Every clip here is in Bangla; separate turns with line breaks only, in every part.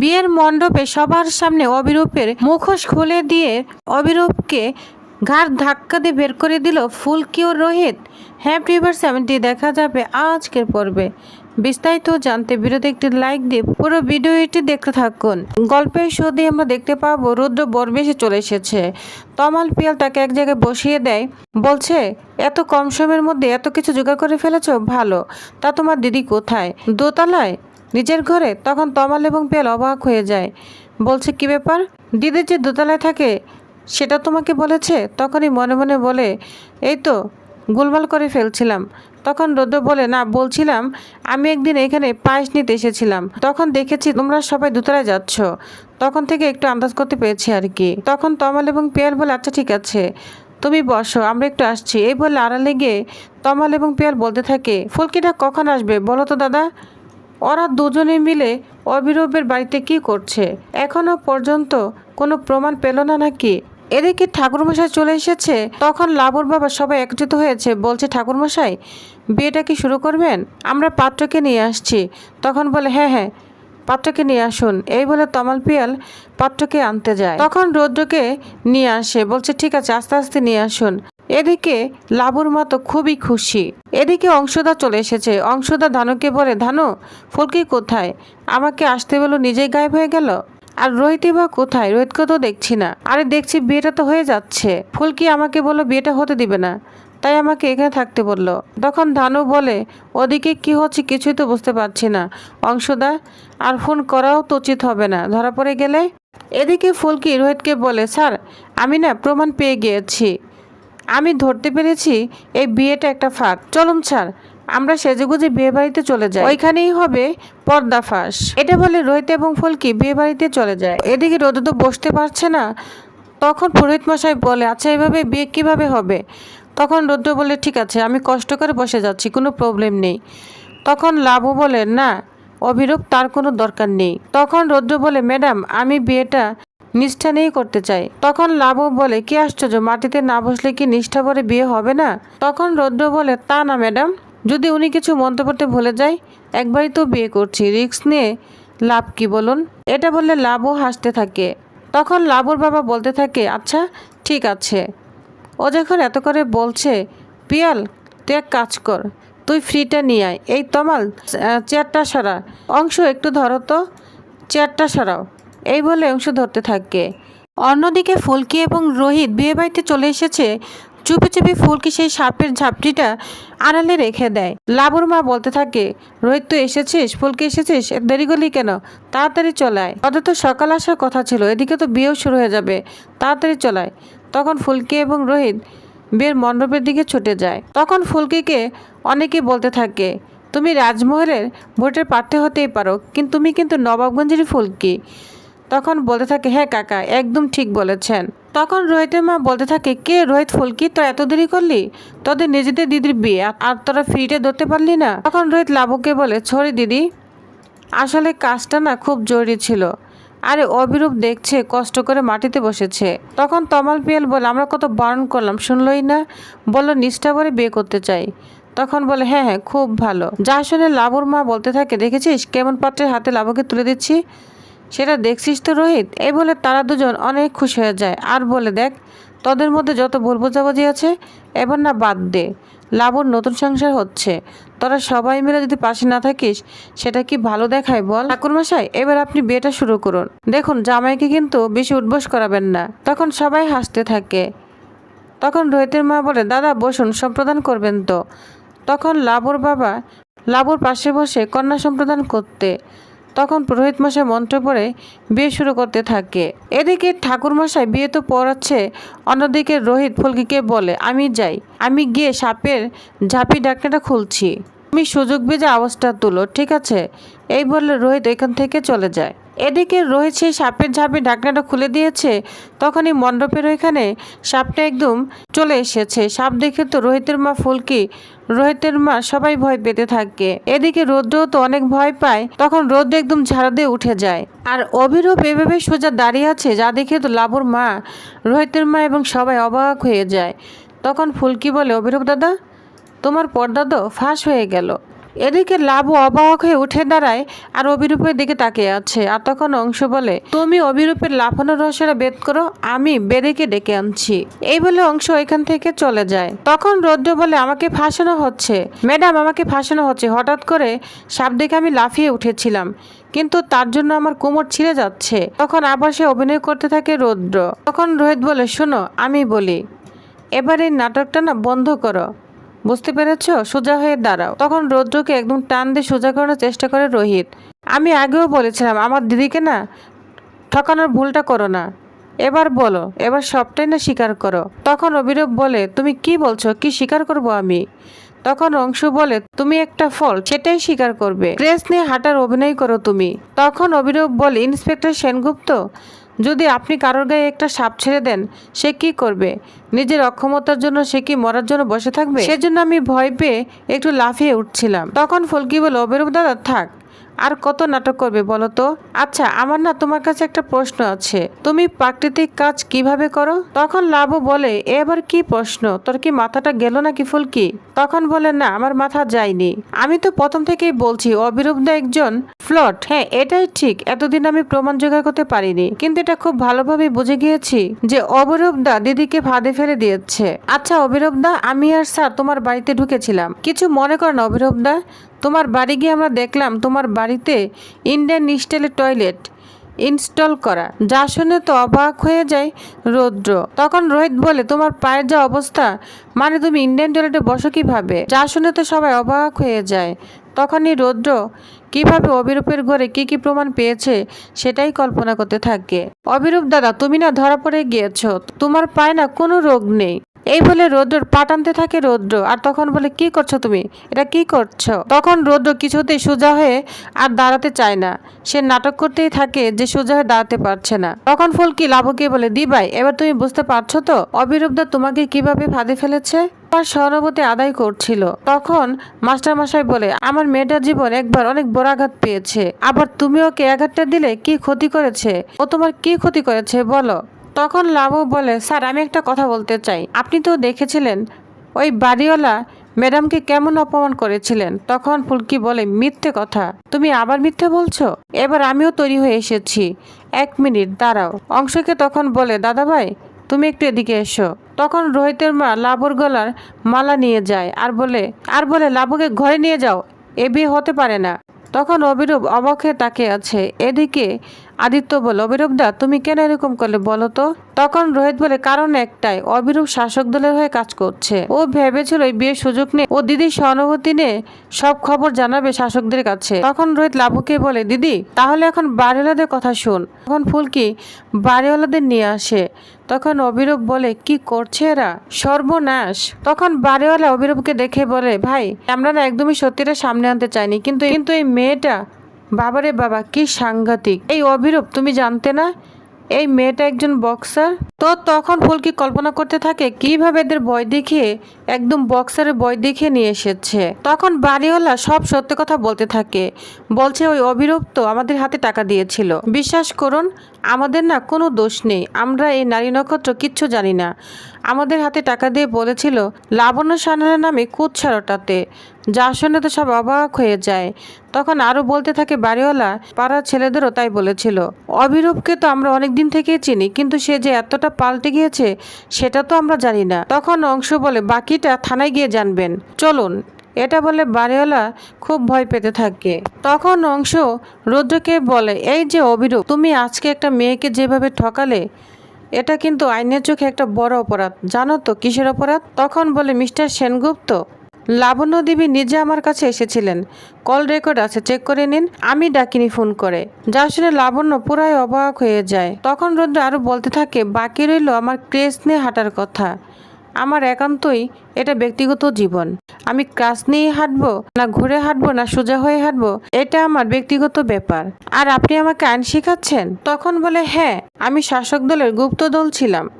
বিয়ের মণ্ডপে সবার সামনে অবিরূপের মুখোশ খুলে দিয়ে অবিরূপকে ঘাড় ধাক্কা দিয়ে বের করে দিল ফুলকি ও রোহিত। হ্যাপি ভিভার্স সেভেন্টি দেখা যাবে আজকের পর্বে। বিস্তারিত জানতে ভিডিওতে একটি লাইক দিয়ে পুরো ভিডিওটি দেখতে থাকুন। গল্পের শো দিয়ে আমরা দেখতে পাবো, রুদ্র বরবেশে চলে এসেছে। তমাল পিয়াল তাকে এক জায়গায় বসিয়ে দেয়, বলছে, এত কম সময়ের মধ্যে এত কিছু জোগাড় করে ফেলেছো? ভালো। তা তোমার দিদি কোথায়? দোতলায়। নিজের ঘরে, তখন তমাল এবং পেল অবাক হয়ে যায়। বলছে, কি ব্যাপার? দিদি যে দোতলায় থাকে, সেটা তোমাকে বলেছে? তখনই মনে মনে বলে, এই তো, গোলমাল করে ফেলছিলাম। তখন রৌদ্র বলে, না, বলছিলাম, আমি একদিন এখানে পায়েস নিতে এসেছিলাম। তখন দেখেছি তোমরা সবাই দোতলায় যাচ্ছ। তখন থেকে একটু আন্দাজ করতে পেরেছি আর কি। তখন তমাল এবং পেয়াল বলে আচ্ছা ঠিক আছে, তুমি বসো, আমরা একটু আসছি। এই বলে আড়ালে গিয়ে তমাল এবং পেয়াল বলতে থাকে, ফুলকিটা কখন আসবে? বলো তো দাদা। ওরা দুজনে মিলে অবিরবের বাড়িতে কি করছে? এখনও পর্যন্ত কোনো প্রমাণ পেল না নাকি? এদিকে ঠাকুরমশাই চলে এসেছে। তখন লাবুর বাবা সবাই একত্রিত হয়েছে, বলছে, ঠাকুরমশাই, বিয়েটা কি শুরু করবেন? আমরা পাত্রকে নিয়ে আসছি। তখন বলে হ্যাঁ হ্যাঁ পাত্রকে নিয়ে আসুন। এই বলে তমাল পিয়াল পাত্রকে আনতে যায়। তখন রৌদ্রকে নিয়ে আসে, বলছে, ঠিক আছে, আস্তে আস্তে নিয়ে আসুন। এদিকে লাবুর মা তো খুবই খুশি। এদিকে অংশদা চলে এসেছে। অংশদা, ধানুকে বলে, ধানু, ফুলকি কোথায়? আমাকে আসতে বলো, নিজেই গায়েব হয়ে গেল? আর রোহিতই বা কোথায়? রোহিতকে তো দেখছি না। আরে, দেখছি বিয়েটা তো হয়ে যাচ্ছে। ফুলকি আমাকে বলল, বিয়েটা হতে দিবে না। তাই আমাকে এখানে থাকতে বলল। তখন ধানু বলে, ওদিকে কি হচ্ছে কিছুই তো বুঝতে পারছি না। অংশদা, আর ফোন করাও তো উচিত হবে না। ধরা পড়ে গেলে? এদিকে ফুলকি রোহিতকে বলে, স্যার, আমি না প্রমাণ পেয়ে গিয়েছি। আমি ধরতে পেরেছি এই বিয়েটা একটা ফাঁক চলুন স্যার আমরা সেজেগুজে বিয়ে বাড়িতে চলে যাই। ওইখানেই হবে পর্দা ফাঁস। এটা বলে রোহিত এবং ফুলকি বিয়ে বাড়িতে চলে যায়। এদিকে রোদ তো বসতে পারছে না। তখন পুরোহিত মশাই বলে আচ্ছা এভাবে বিয়ে কীভাবে হবে? তখন রৌদ্র বলে, ঠিক আছে, আমি কষ্ট করে বসে যাচ্ছি, কোনো প্রবলেম নেই। তখন লাভও বলে, না, অভিরূপ, তার কোনো দরকার নেই। তখন রৌদ্র বলে, ম্যাডাম, আমি বিয়েটা নিষ্ঠা নিয়েই করতে চাই তখন লাভও বলে, কি আশ্চর্য, মাটিতে না বসলে কি নিষ্ঠা ভরে বিয়ে হবে না? তখন রৌদ্র বলে, তা না, ম্যাডাম। যদি উনি কিছু মন্তব্যতে ভুলে যায়, একবারই তো বিয়ে করছি। রিস্ক নিয়ে লাভ কি বলুন? এটা বললে লাভও হাসতে থাকে। তখন লাভুর বাবা বলতে থাকে আচ্ছা ঠিক আছে। ও যখন এত করে বলছে, পিয়াল, তুই এক কাজ কর, তুই ফ্রিটা নিয়ে আয়। এই তমাল চেয়ারটা সরা। অংশ একটু ধরো তো, চেয়ারটা সরাও। এই বলে অংশ ধরতে থাকে। অন্যদিকে ফুলকি এবং রোহিত বিয়েবাড়িতে চলে এসেছে। চুপি চুপি ফুলকি সেই সাপের ঝাপটিটা আড়ালে রেখে দেয়। লাবুর মা বলতে থাকে, রোহিত তো এসেছিস? ফুলকি এসেছিস? দেরি করলি কেন? তাড়াতাড়ি চলায়। ওদের তো সকাল আসার কথা ছিল, এদিকে তো বিয়েও শুরু হয়ে যাবে। তাড়াতাড়ি চলায়। তখন ফুলকি এবং রোহিত বিয়ের মণ্ডপের দিকে ছুটে যায়। তখন ফুলকিকে অনেকে বলতে থাকে, তুমি রাজমহলের ভোটের প্রার্থী হতেই পারো, কিন্তু তুমি কিন্তু নবাবগঞ্জেরই ফুলকি। তখন বলতে থাকে হ্যাঁ কাকা, একদম ঠিক বলেছেন। তখন রোহিতের মা বলতে থাকে, কে রোহিত ফুলকি, তোরা এত দেরি করলি? তোদের নিজেদের দিদির বিয়ে, আর- তোরা ফ্রিতে ধরতে পারলি না? তখন রোহিত লাবুকে বলে ছড়ি দিদি, আসলে কাজটা না খুব জরুরি ছিল। আরে, অবিরূপ দেখছে, কষ্ট করে মাটিতে বসেছে। তখন তমাল পিয়াল বলে, আমরা কত বারণ করলাম, শুনলই না? বলল, নিষ্ঠা করে বিয়ে করতে চাই। তখন বলে হ্যাঁ হ্যাঁ খুব ভালো। যা শুনে লাবুর মা বলতে থাকে, দেখেছিস কেমন পাত্রের হাতে লাবুকে তুলে দিচ্ছি? সেটা দেখছিস তো রোহিত? এই বলে তারা দুজন অনেক খুশি হয়ে যায়। আর বলে দেখ, তোদের মধ্যে যত ভুল বোঝাবুঝি আছে, এবার না বাদ দে। লাবুর নতুন সংসার হচ্ছে। তোরা সবাই মিলে যদি পাশে না থাকিস, সেটা কি ভালো দেখায় বল? ঠাকুরমশাই, এবার আপনি বিয়েটা শুরু করুন। দেখুন, জামাইকে কিন্তু বেশি উঠবোস করাবেন না। তখন সবাই হাসতে থাকে। তখন রোহিতের মা বলে, দাদা, বসুন, সম্প্রদান করবেন তো। তখন লাবুর বাবা, লাবুর পাশে বসে কন্যা সম্প্রদান করতে তখন পুরোহিত মশাই মন্ত্র পড়ে বিয়ে শুরু করতে থাকে। এদিকে ঠাকুর মশাই বিয়ে তো পড়াচ্ছে, অন্যদিকে রোহিত ফুলকিকে বলে, আমি যাই। আমি গিয়ে সাপের ঝাঁপি ডাকনাটা খুলছি। আমি সুযোগ বেজে আওয়াজটা তুলো, ঠিক আছে? এই বললে রোহিত এখান থেকে চলে যায়। এদিকে সেই সাপের ঝাঁপে ঢাকনাটা খুলে দিয়েছে, তখনই মণ্ডপের ওইখানে সাপটা একদম চলে এসেছে। সাপ দেখে তো রোহিতের মা ফুলকি, রোহিতের মা সবাই ভয় পেতে থাকে। এদিকে রৌদ্র তো অনেক ভয় পায়, তখন রৌদ্র একদম ঝাড়া দিয়ে উঠে যায়। আর অভিরূপ এভাবে সোজা দাঁড়িয়ে আছে, যা দেখে তো লাবুর মা, রোহিতের মা এবং সবাই অবাক হয়ে যায়। তখন ফুলকি বলে, অভিরূপ দাদা, তোমার পর্দা তো ফাঁস হয়ে গেল। এদিকে লাভও অবাক হয়ে উঠে দাঁড়ায় আর অভিরূপের দিকে তাকিয়ে আছে। আর তখন অংশ বলে, তুমি অভিরূপের লাফানোর রহস্যটা বেদ করো, আমি বেদেকে ডেকে আনছি। এই বলে অংশ এখান থেকে চলে যায়। তখন রৌদ্র বলে, আমাকে ফাঁসানো হচ্ছে। ম্যাডাম, আমাকে ফাঁসানো হচ্ছে। হঠাৎ করে সাপ দেখে আমি লাফিয়ে উঠেছিলাম, কিন্তু তার জন্য আমার কোমর ছিঁড়ে যাচ্ছে। তখন আবার সে অভিনয় করতে থাকে রৌদ্র। তখন রোহিত বলে, শোনো, আমি বলি, এবার এই নাটকটা না বন্ধ করো। বুঝতে পেরেছ? সোজা হয়ে দাঁড়াও। তখন রৌদ্রকে একদম টান দিয়ে সোজা করানোর চেষ্টা করে রোহিত। আমি আগেও বলেছিলাম, আমার দিদিকে না ঠকানোর ভুলটা করো না। এবার বলো, এবার সবটাই না স্বীকার করো। তখন অভিরূপ বলে, তুমি কি বলছো? কি স্বীকার করব আমি? তখন অংশ বলে, তুমি একটা ফল, সেটাই স্বীকার করবে। ড্রেস নিয়ে হাঁটার অভিনয় করো তুমি। তখন অভিরূপ বলে, ইন্সপেক্টর সেনগুপ্ত যদি আপনি কারোর গায়ে একটা সাপ ছেড়ে দেন, সে কি করবে? নিজের অক্ষমতার জন্য সে কি মরার জন্য বসে থাকবে? সেজন্য আমি ভয় পেয়ে একটু লাফিয়ে উঠছিলাম। তখন ফুলকি বলল অভিরূপ দাদা, থাক। আর কত নাটক করবে বলো তো? আচ্ছা আমার না তোমার কাছে একটা প্রশ্ন আছে। তুমি প্রাকৃতিক কাজ কীভাবে করো? তখন লাভও বলে এবার কি প্রশ্ন? তোর কি মাথাটা গেল নাকি ফুলকি? তখন বলে, না, আমার মাথা যায়নি। আমি তো প্রথম থেকেই বলছি অবিরুদ্ধ একজন ফ্লট? হ্যাঁ এটাই ঠিক। এতদিন আমি প্রমাণ জোগাড় করতে পারিনি। কিন্তু এটা খুব ভালোভাবে বুঝে গিয়েছি যে অবিরূপদা দিদিকে ফাঁদে ফেলে দিয়েছে। আচ্ছা অবিরূপদা আমি আর স্যার তোমার বাড়িতে ঢুকেছিলাম। কিছু মনে করেন অবিরূপদা তোমার বাড়ি গিয়ে আমরা দেখলাম তোমার বাড়িতে ইন্ডিয়ান স্টাইলের টয়লেট ইনস্টল করা। যা শুনে তো অবাক হয়ে যায় রৌদ্র। তখন রোহিত বলে, তোমার পায়ের যা অবস্থা মানে তুমি ইন্ডিয়ান টয়লেটে বসো কীভাবে? যা শুনে তো সবাই অবাক হয়ে যায়। তখনই রৌদ্র, কীভাবে অবিরূপের ঘরে কি কি প্রমাণ পেয়েছে, সেটাই কল্পনা করতে থাকে। অবিরূপ দাদা, তুমি না ধরা পড়ে গিয়েছো। তোমার পায়ে না কোনো রোগ নেই। এই বলে রৌদ্র পা টানতে থাকে রৌদ্র। আর তখন বলে, কি করছ তুমি? এটা কি করছ? তখন রৌদ্র কিছুতেই সোজা হয়ে আর দাঁড়াতে চায় না। সে নাটক করতেই থাকে যে সোজা হয়ে দাঁড়াতে পারছে না। তখন ফুলকি লাভকে বলে দি ভাই এবার তুমি বুঝতে পারছ তো অবিরূপদা তোমাকে কীভাবে ফাঁদে ফেলেছে? তার সহানুভূতি আদায় করছিল। তখন মাস্টার মশাই বলে, আমার মেয়েটার জীবন একবার অনেক বড় আঘাত পেয়েছে। আবার তুমি ওকে আঘাতটা দিলে কি ক্ষতি করেছে? ও তোমার কি ক্ষতি করেছে বলো? তখন লাবু বলে, স্যার, আমি একটা কথা বলতে চাই। আপনি তো দেখেছিলেন, ওই বাড়িওয়ালা ম্যাডামকে কেমন অপমান করেছিলেন? তখন ফুলকি বলে, মিথ্যে কথা। তুমি আবার মিথ্যে বলছো? এবার আমিও তৈরি হয়ে এসেছি। এক মিনিট, দাঁড়াও। অংশকে তখন বলে দাদা ভাই তুমি একটু এদিকে এসো। তখন রোহিতের মা লাবুর গলার মালা নিয়ে যায় আর বলে আর বলে, লাবুকে ঘরে নিয়ে যাও। এ বিয়ে হতে পারে না। তখন অবিরূপ অবাক তাকে আছে। এদিকে আদিত্য বলে অবিরূপ দা, তুমি কেন এরকম করলে বলো তো? তখন রোহিত বলে, কারণ একটাই অবিরূপ শাসক দলের হয়ে কাজ করছে। ও ভেবেছিল বিয়ের সুযোগ নিয়ে ও দিদির সহানুভূতি নিয়ে সব খবর জানাবে শাসকদের কাছে। তখন রোহিত লাবুকে বলে, দিদি, তাহলে এখন বাড়িওয়ালাদের কথা শুন। তখন ফুলকি বাড়িওয়ালাদের নিয়ে আসে। তখন অবিরূপ বলে, কি করছে এরা? সর্বনাশ। তখন বাড়িওয়ালা অবিরূপকে দেখে বলে, ভাই, আমরা না একদমই সত্যিটা সামনে আনতে চাইনি, কিন্তু কিন্তু এই মেয়েটা বাবারে বাবা কি সাংঘাতিক। এই অভিরূপ তুমি জানতে না? এই মেয়েটা একজন বক্সার তো তখন ফুলকি কল্পনা করতে থাকে কীভাবে এদের বয় দেখিয়ে একদম বক্সারের বয় দেখিয়ে নিয়ে এসেছে? তখন বাড়িওয়ালা সব সত্য কথা বলতে থাকে। বলছে, ওই অবিরূপ তো আমাদের হাতে টাকা দিয়েছিল। বিশ্বাস করুন, আমাদের না কোনো দোষ নেই। আমরা এই নারী নক্ষত্র কিচ্ছু জানি না। আমাদের হাতে টাকা দিয়ে বলেছিল, লাবণ্য সান্যালের নামে কুৎসারটাতে যা শুনে তো সব অবাক হয়ে যায়। তখন আরও বলতে থাকে বাড়িওয়ালা, পাড়ার ছেলেদেরও তাই বলেছিল। অভিরূপকে তো আমরা অনেক দিন থেকে চিনি, কিন্তু সে যে এতটা পাল্টে গিয়েছে, সেটা তো আমরা জানি না। তখন অংশ বলে, বাকিটা থানায় গিয়ে জানবেন। চলুন। এটা বলে বাড়িওয়ালা খুব ভয় পেতে থাকে। তখন অংশ রুদ্রকে বলে, এই যে অভিরূপ, তুমি আজকে একটা মেয়েকে যেভাবে ঠকালে, এটা কিন্তু আইনের চোখে একটা বড় অপরাধ। জানো তো কিসের অপরাধ? তখন বলে, মিস্টার সেনগুপ্ত লাবণ্য দেবী নিজে আমার কাছে এসেছিলেন। কল রেকর্ড আছে, চেক করে নিন। আমি ডাকিনি ফোন করে। যা শুনে লাবণ্য পুরাই অবাক হয়ে যায়। তখন রুদ্র আরও বলতে থাকে, বাকি রইল আমার ক্রেস নিয়ে হাঁটার কথা। আমার একান্তই এটা ব্যক্তিগত জীবন। আমি ক্রাস নিয়ে হাঁটবো, না ঘুরে হাঁটবো, না সোজা হয়ে হাঁটবো, এটা আমার ব্যক্তিগত ব্যাপার। আর আপনি আমাকে আইন শেখাচ্ছেন? তখন বলে হ্যাঁ আমি শাসক দলের গুপ্ত দল ছিলাম।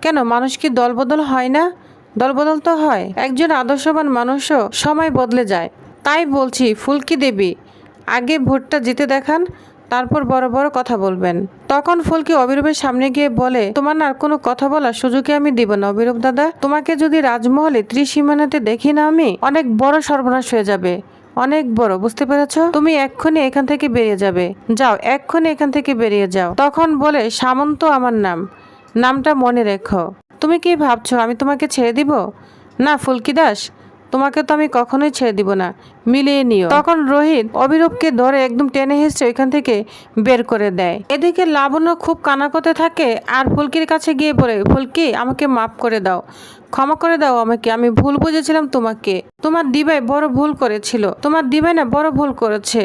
কেন, মানুষ কি দলবদল হয় না? দলবদল তো হয়। একজন আদর্শবান মানুষও সময় বদলে যায়। তাই বলছি, ফুলকি দেবী, আগে ভোটটা জিতে দেখান, তারপর বড় বড় কথা বলবেন। তখন ফুলকি অবিরূপের সামনে গিয়ে বলে, তোমার আর কোনো কথা বলার সুযোগে আমি দিব না অবিরূপ দাদা। তোমাকে যদি রাজমহলে ত্রিসীমানাতে দেখি না আমি, অনেক বড় সর্বনাশ হয়ে যাবে। অনেক বড়, বুঝতে পেরেছ? তুমি এক্ষুনি এখান থেকে বেরিয়ে যাবে। যাও, এক্ষুনি এখান থেকে বেরিয়ে যাও। তখন বলে, সামন্ত আমার নাম। নামটা মনে রেখো। তুমি কি ভাবছ আমি তোমাকে ছেড়ে দিব? না, ফুলকি দাস, তোমাকে তো আমি কখনোই ছেড়ে দিব না। মিলিয়ে নিও। তখন রোহিত অবিরূপকে ধরে একদম টেনে হেসে ওইখান থেকে বের করে দেয়। এদিকে লাবণ্য খুব কানাকতে থাকে আর ফুলকির কাছে গিয়ে পড়ে ফুলকি, আমাকে মাফ করে দাও। ক্ষমা করে দাও আমাকে, আমি ভুল বুঝেছিলাম তোমাকে। তোমার দিবাই বড় ভুল করেছিল। তোমার দিবাই না বড় ভুল করেছে।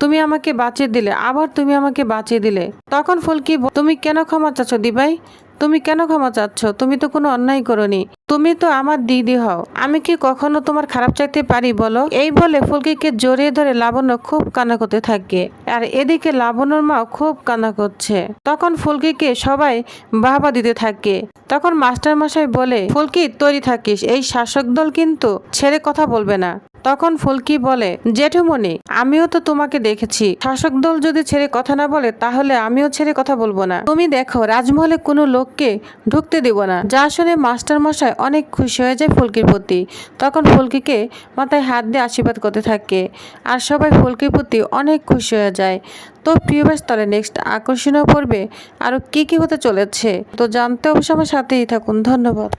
তুমি আমাকে বাঁচিয়ে দিলে, আবার তুমি আমাকে বাঁচিয়ে দিলে। তখন ফুলকি তুমি কেন ক্ষমা চাচ্ছ দিবাই তুমি কেন ক্ষমা চাচ্ছ? তুমি তো কোনো অন্যায় করনি। তুমি তো আমার দিদি হও। আমি কি কখনো তোমার খারাপ চাইতে পারি বলো? এই বলে ফুলকিকে জড়িয়ে ধরে লাবণ্য খুব কান্না করতে থাকে। আর এদিকে লাবণ্যর মা খুব কান্না করছে। তখন ফুলকিকে সবাই বাহবা দিতে থাকে। তখন মাস্টার মশাই বলে, ফুলকি, তৈরি থাকিস। এই শাসক দল কিন্তু ছেড়ে কথা বলবে না। তখন ফুলকি বলে, জেঠুমণি, আমিও তো তোমাকে দেখেছি। শাসক দল যদি ছেড়ে কথা না বলে, তাহলে আমিও ছেড়ে কথা বলব না। তুমি দেখো, রাজমহলে কোনো লোককে ঢুকতে দিব না। যা শুনে মাস্টার মশাই অনেক খুশি হয়ে যায় ফুলকির প্রতি। তখন ফুলকিকে মাথায় হাত দিয়ে আশীর্বাদ করতে থাকে। আর সবাই ফুলকির প্রতি অনেক খুশি হয়ে যায়। তো প্রিয় ব্যাস, তাহলে নেক্সট আকর্ষণীয় পড়বে আরও কি কি হতে চলেছে? তো জানতে অবশ্য আমার সাথেই থাকুন। ধন্যবাদ।